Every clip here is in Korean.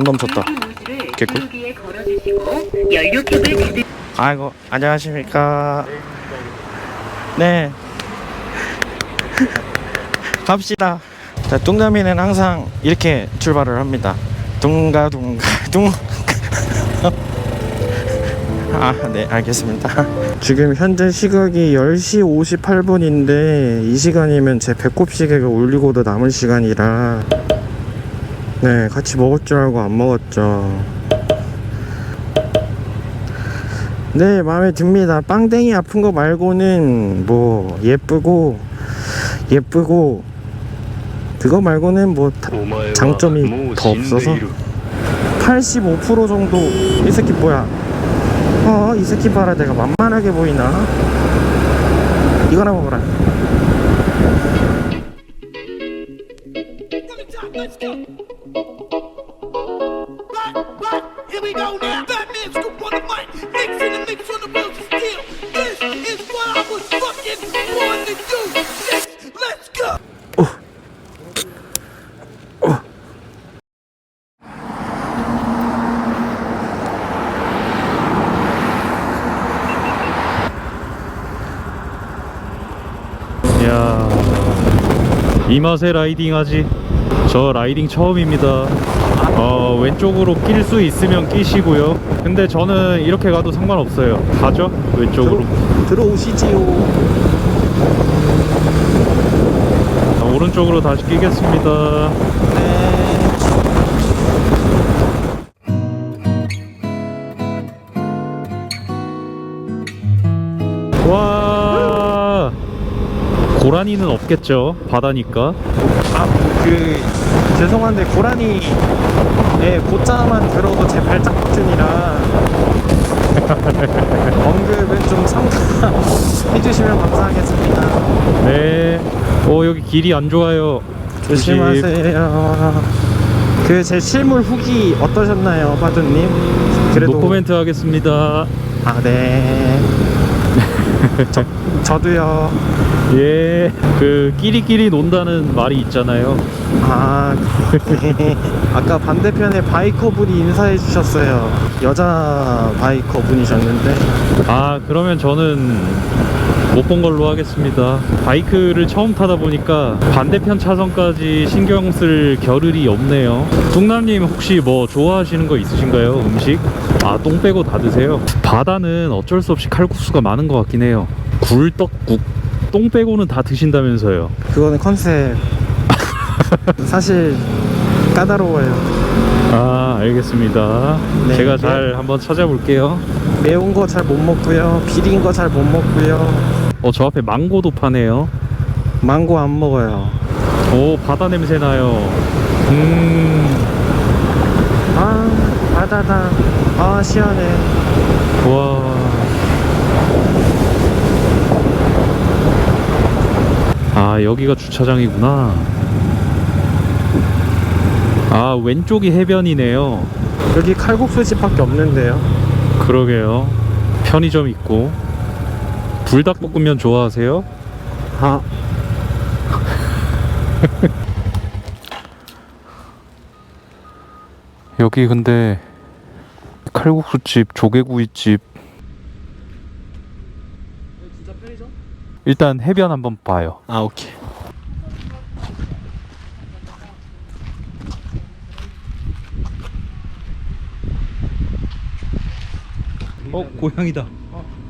안 넘쳤다. 개꿀. 아이고 안녕하십니까. 네. 갑시다. 자, 뚱남이는 항상 이렇게 출발을 합니다. 둥가 둥가 둥. 아, 네, 알겠습니다. 지금 현재 시각이 10시 58분인데 이 시간이면 제 배꼽 시계가 울리고도 남은 시간이라 네, 같이 먹을 줄 알고 안 먹었죠. 네, 마음에 듭니다. 빵댕이 아픈 거 말고는 뭐 예쁘고 예쁘고 그거 말고는 뭐 다- 장점이 더 없어서 85% 정도 이 새끼 뭐야? 어, 이 새끼 봐라 내가 만만하게 보이나? 이거나 먹어라. Let's go. 이야. 이 맛에 라이딩 하지? 저 라이딩 처음입니다. 어 왼쪽으로 낄 수 있으면 끼시고요. 근데 저는 이렇게 가도 상관없어요. 가죠? 왼쪽으로. 들어 오시지요. 자, 오른쪽으로 다시 끼겠습니다 고라니는 없겠죠 바다니까 아, 그 죄송한데 고라니의 고자만 들어도 제 발작 버튼이라 언급은 좀 삼가해 주시면 감사하겠습니다. 네. 어 여기 길이 안 좋아요. 조심. 조심하세요. 그 제 실물 후기 어떠셨나요, 바두님? 그래도 노코멘트 하겠습니다. 아 네. 저 저도요. 예. 그 끼리끼리 논다는 말이 있잖아요. 아 네. 아까 반대편에 바이커 분이 인사해 주셨어요. 여자 바이커 분이셨는데 아 그러면 저는 못 본 걸로 하겠습니다. 바이크를 처음 타다 보니까 반대편 차선까지 신경 쓸 겨를이 없네요. 뚱남님 혹시 뭐 좋아하시는 거 있으신가요? 음식? 아 똥 빼고 다 드세요. 바다는 어쩔 수 없이 칼국수가 많은 것 같긴 해요. 굴떡국 똥 빼고는 다 드신다면서요. 그거는 컨셉. 사실 까다로워요. 아 알겠습니다 네, 제가 네. 잘 한번 찾아볼게요 매운 거 잘 못 먹고요. 비린 거 잘 못 먹고요. 어 저 앞에 망고도 파네요 망고 안 먹어요. 오 바다 냄새 나요 음 아 바다다. 아 시원해. 와. 아 여기가 주차장이구나. 아 왼쪽이 해변이네요. 여기 칼국수 집밖에 없는데요. 그러게요. 편의점 있고. 불닭볶음면 좋아하세요? 아. 여기 근데 칼국수집, 조개구이집 일단 해변 한번 봐요. 아 오케이. 어 고양이다.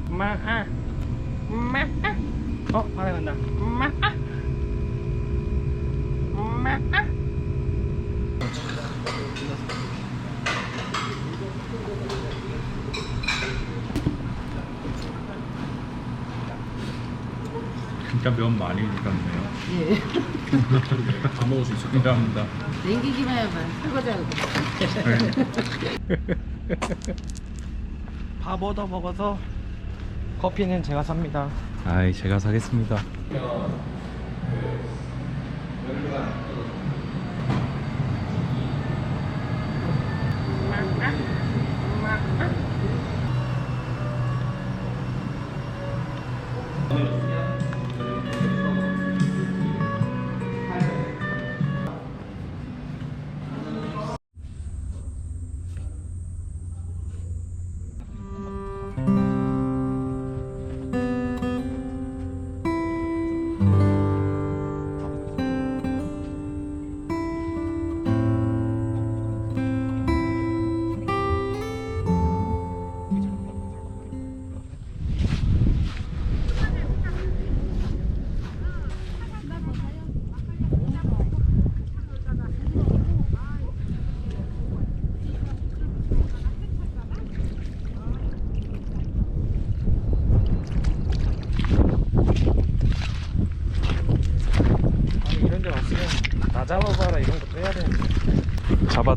마아 마아 어 바다 간다. 마아 마아 진짜 면 많이 익었네요 다 먹을 수 있을 것 감사합니다 냉기기만 해봐. 설거지하고. 밥 얻어 먹어서 커피는 제가 삽니다. 아이 제가 사겠습니다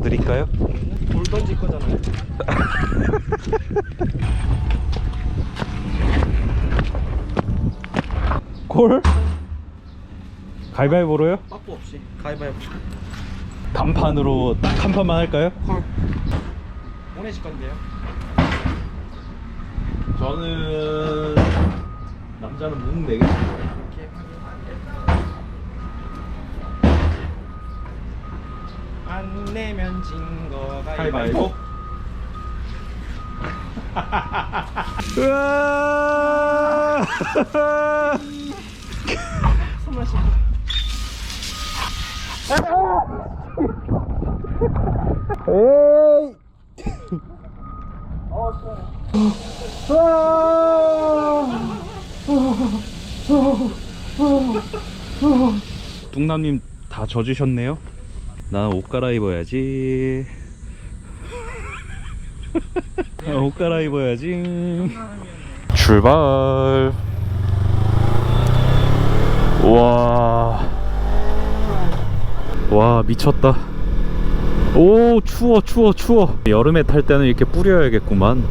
드릴까요? 돌 던질 거잖아요. 콜? 가위바위보로요? 빠꾸 없이 가위바위보. 단판으로 딱 한 판만 할까요? 콜. 보내실 건데요. 저는 남자는 묵 내겠습니다. 안 내면 진거 가위바위보. 으아! 에이! 뚱남님 다 젖으셨네요. 나는 옷 갈아입어야지. 아, 옷 갈아입어야지. 출발. 와. 와, 미쳤다. 오, 추워, 추워, 추워. 여름에 탈 때는 이렇게 뿌려야겠구만.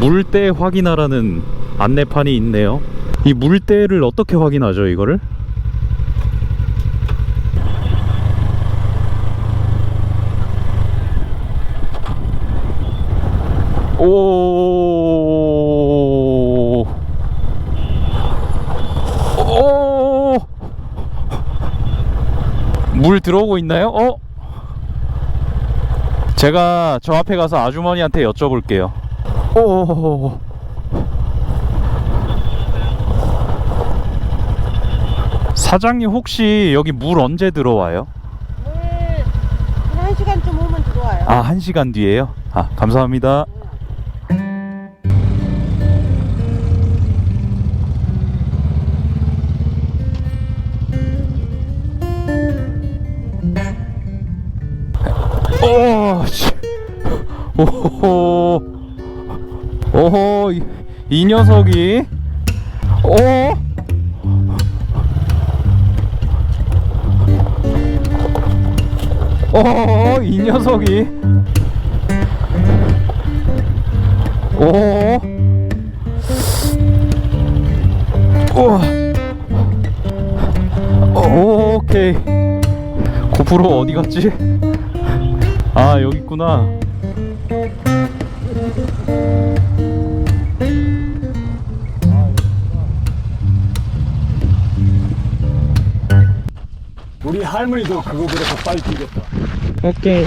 물때 확인하라는 안내판이 있네요. 이 물때를 어떻게 확인하죠, 이거를? 오. 오. 물 들어오고 있나요? 어? 제가 저 앞에 가서 아주머니한테 여쭤볼게요. 오. 사장님 혹시 여기 물 언제 들어와요? 네, 한 시간쯤 오면 들어와요. 아, 한 시간 뒤에요? 아, 감사합니다. 오, 씨. 오호. 오호, 이, 이 녀석이. 오. 오, 이 녀석이. 오. 우와. 오, 오케이. 고프로 어디 갔지? 아, 여기 있구나. 우리 할머니도 그거보다 더 빨리 뛰겠다. 오케이.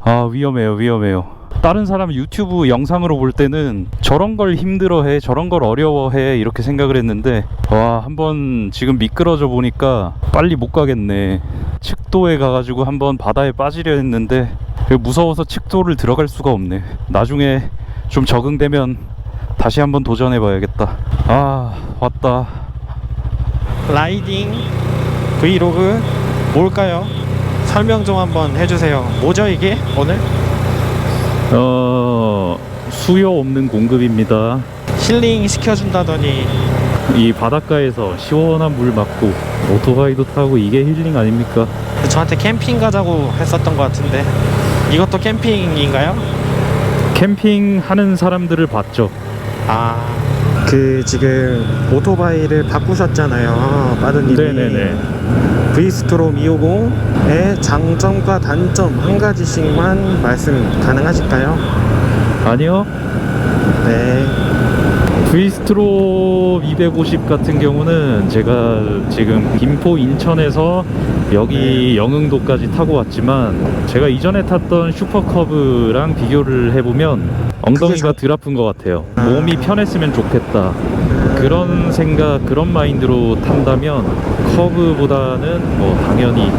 아 위험해요 위험해요. 다른 사람 유튜브 영상으로 볼 때는 저런 걸 힘들어해 저런 걸 어려워해 이렇게 생각을 했는데 와 한번 지금 미끄러져 보니까 빨리 못 가겠네. 칡도에 가가지고 한번 바다에 빠지려 했는데 무서워서 칡도를 들어갈 수가 없네. 나중에 좀 적응되면 다시 한번 도전해 봐야겠다. 아 왔다. 라이딩 브이로그 뭘까요? 설명 좀 한번 해주세요. 뭐죠 이게 오늘? 어 수요 없는 공급입니다 힐링 시켜준다더니 이 바닷가에서 시원한 물 맞고 오토바이도 타고 이게 힐링 아닙니까? 저한테 캠핑 가자고 했었던 것 같은데 이것도 캠핑인가요? 캠핑 하는 사람들을 봤죠. 아. 그 지금 오토바이를 바꾸셨잖아요, 빠드님이. 네네네. 브이스트로 250의 장점과 단점 한 가지씩만 말씀 가능하실까요? 아니요. 네. 브이스트로 250 같은 경우는 제가 지금 김포 인천에서 여기 영흥도까지 타고 왔지만 제가 이전에 탔던 슈퍼커브랑 비교를 해보면 엉덩이가 덜 아픈 것 같아요. 몸이 편했으면 좋겠다. 그런 생각, 그런 마인드로 탄다면 커브보다는 뭐 당연히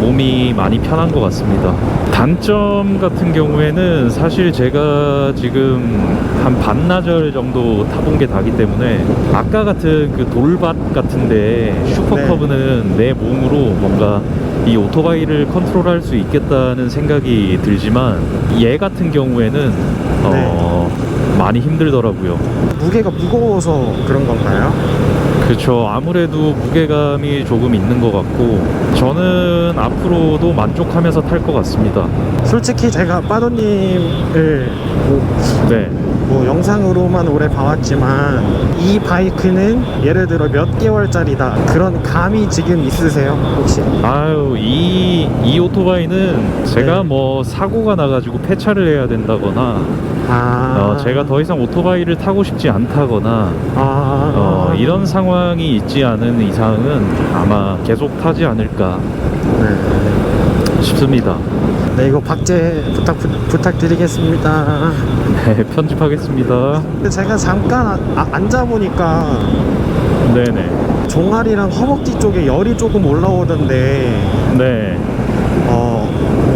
몸이 많이 편한 것 같습니다. 단점 같은 경우에는 사실 제가 지금 한 반나절 정도 타본 게 다기 때문에 아까 같은 그 돌밭 같은데 슈퍼커브는 내 몸으로 뭔가 이 오토바이를 컨트롤할 수 있겠다는 생각이 들지만 얘 같은 경우에는 어 많이 힘들더라고요. 무게가 무거워서 그런 건가요? 그렇죠. 아무래도 무게감이 조금 있는 것 같고 저는 앞으로도 만족하면서 탈 것 같습니다. 솔직히 제가 빠도님을 뭐, 네. 뭐 영상으로만 오래 봐왔지만 이 바이크는 예를 들어 몇 개월짜리다 그런 감이 지금 있으세요 혹시? 아유 이, 이 오토바이는 제가 네. 뭐 사고가 나가지고 폐차를 해야 된다거나 아, 어, 제가 더 이상 오토바이를 타고 싶지 않다거나 아, 어, 이런 상황이 있지 않은 이상은 아마 계속 타지 않을까 네. 싶습니다. 네 이거 박제 부탁 부, 부탁드리겠습니다. 네, 편집하겠습니다. 근데 제가 잠깐 아, 아, 앉아보니까 네네. 종아리랑 허벅지 쪽에 열이 조금 올라오던데 네.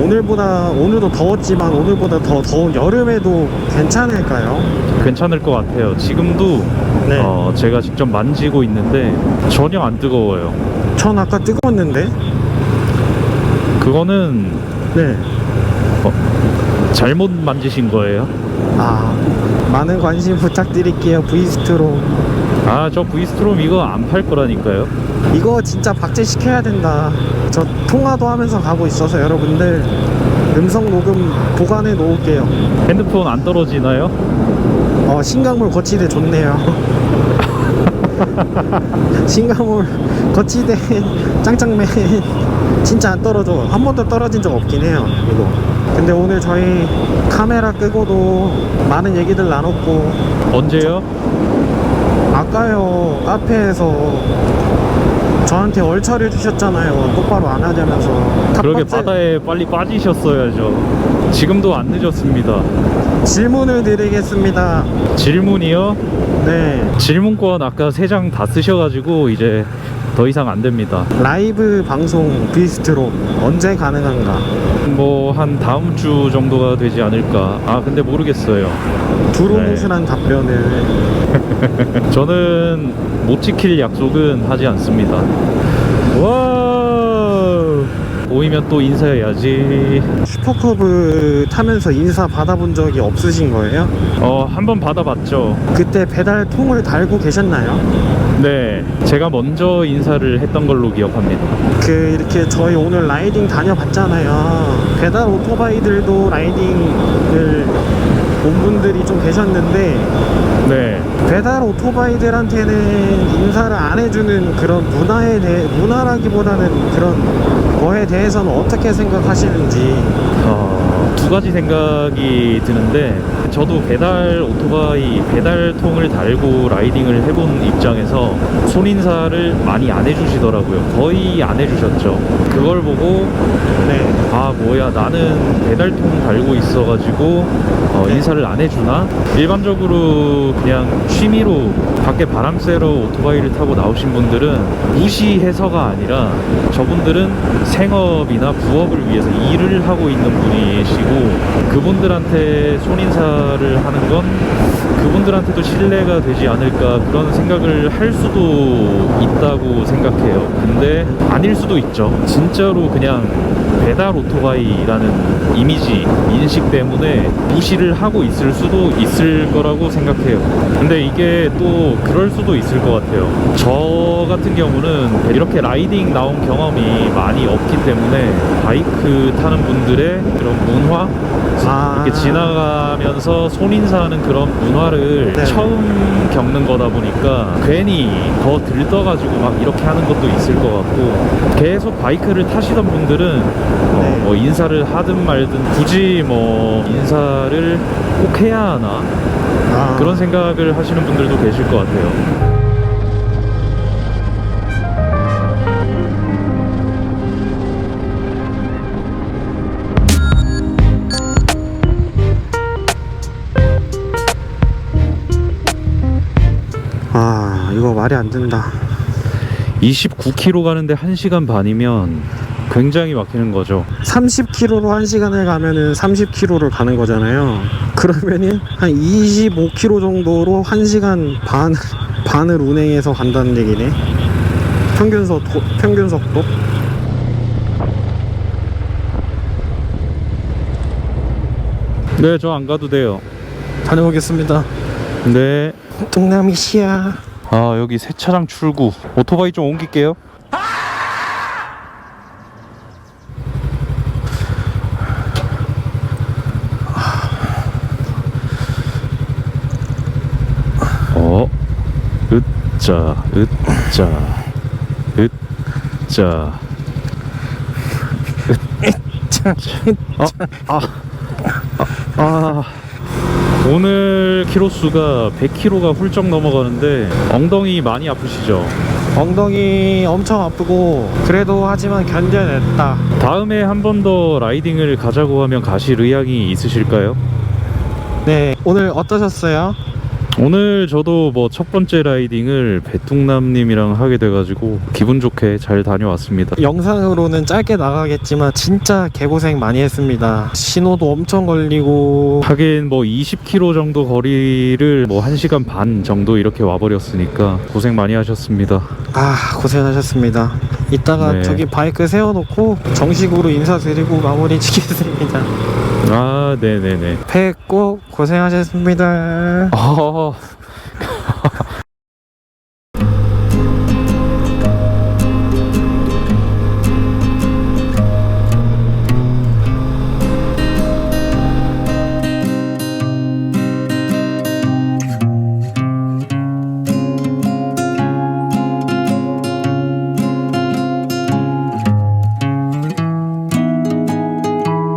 어, 오늘보다 오늘도 더웠지만 오늘보다 더 더운 여름에도 괜찮을까요? 괜찮을 것 같아요. 지금도 네. 어, 제가 직접 만지고 있는데 전혀 안 뜨거워요. 전 아까 뜨거웠는데. 그거는 네. 잘못 만지신 거예요. 아 많은 관심 부탁드릴게요 브이스트로. 아, 저 브이스트롬 이거 안 팔 거라니까요. 이거 진짜 박제시켜야 된다. 저 통화도 하면서 가고 있어서 여러분들 음성 녹음 보관해 놓을게요. 핸드폰 안 떨어지나요? 어 신강물 거치대 좋네요. 신강물 거치대 짱짱맨. 진짜 안 떨어져. 한 번도 떨어진 적 없긴 해요 이거 근데 오늘 저희 카메라 끄고도 많은 얘기들 나눴고 언제요? 아까요 카페에서 저한테 얼차려 주셨잖아요 똑바로 안 하자면서 그러게 바다에 빨리 빠지셨어야죠. 지금도 안 늦었습니다. 질문을 드리겠습니다 질문이요? 네 질문권 아까 세 장 다 쓰셔가지고 이제 더 이상 안 됩니다. 라이브 방송 비스트로 언제 가능한가 뭐 한 다음 주 정도가 되지 않을까. 아 근데 모르겠어요. 두루뭉술한 답변을 저는 못 지킬 약속은 하지 않습니다. 와 보이면 또 인사해야지. 슈퍼커브 타면서 인사 받아본 적이 없으신 거예요? 어 한 번 받아봤죠. 그때 배달 통을 달고 계셨나요? 네, 제가 먼저 인사를 했던 걸로 기억합니다. 그 이렇게 저희 오늘 라이딩 다녀봤잖아요. 배달 오토바이들도 라이딩을 온 분들이 좀 계셨는데 네, 배달 오토바이들한테는 인사를 안 해주는 그런 문화에 대해 문화라기보다는 그런 거에 대해서는 어떻게 생각하시는지 어, 두 가지 생각이 드는데 저도 배달 오토바이 배달통을 달고 라이딩을 해본 입장에서 손인사를 많이 안 해주시더라고요. 거의 안 해주셨죠. 그걸 보고 네. 아 뭐야 나는 배달통 달고 있어가지고 어, 인사를 안 해주나? 일반적으로 그냥 취미로 밖에 바람 쐬러 오토바이를 타고 나오신 분들은 무시해서가 아니라 저분들은 생업이나 부업을 위해서 일을 하고 있는 분이시고 그분들한테 손인사 를 하는 건 그분들한테도 신뢰가 되지 않을까 그런 생각을 할 수도 있다고 생각해요. 근데 아닐 수도 있죠. 진짜로 그냥 배달 오토바이라는 이미지, 인식 때문에 무시를 하고 있을 수도 있을 거라고 생각해요. 근데 이게 또 그럴 수도 있을 것 같아요. 저 같은 경우는 이렇게 라이딩 나온 경험이 많이 없기 때문에 바이크 타는 분들의 그런 문화, 아. 이렇게 지나가면서 손인사하는 그런 문화 를 네. 처음 겪는 거다 보니까 괜히 더 들떠가지고 막 이렇게 하는 것도 있을 것 같고 계속 바이크를 타시던 분들은 어, 네. 뭐 인사를 하든 말든 굳이 뭐 인사를 꼭 해야 하나 아, 그런 생각을 하시는 분들도 계실 것 같아요. 아 이거 말이 안 된다. 29km 가는데 1시간 반이면 굉장히 막히는 거죠. 30km로 1시간을 가면은 30km를 가는 거잖아요. 그러면은 한 25km 정도로 1시간 반, 반을 운행해서 간다는 얘기네. 평균 속도, 평균 속도. 네, 저 안 가도 돼요. 다녀오겠습니다. 네. 동남이시야. 아 여기 세차장 출구 오토바이 좀 옮길게요 어 으짜 으짜 으짜 아, 아, 아. 오늘 키로수가 100kg가 훌쩍 넘어가는데 엉덩이 많이 아프시죠? 엉덩이 엄청 아프고 그래도 하지만 견뎌냈다. 다음에 한 번 더 라이딩을 가자고 하면 가실 의향이 있으실까요? 네, 오늘 어떠셨어요? 오늘 저도 뭐 첫 번째 라이딩을 배뚱남님이랑 하게 돼가지고 기분 좋게 잘 다녀왔습니다. 영상으로는 짧게 나가겠지만 진짜 개고생 많이 했습니다. 신호도 엄청 걸리고 하긴 뭐 20km 정도 거리를 뭐 1시간 반 정도 이렇게 와버렸으니까 고생 많이 하셨습니다. 아 고생하셨습니다. 이따가 네. 저기 바이크 세워놓고 정식으로 인사드리고 마무리 짓겠습니다. 아, 네네네. 팩꼭 고생하셨습니다. 어,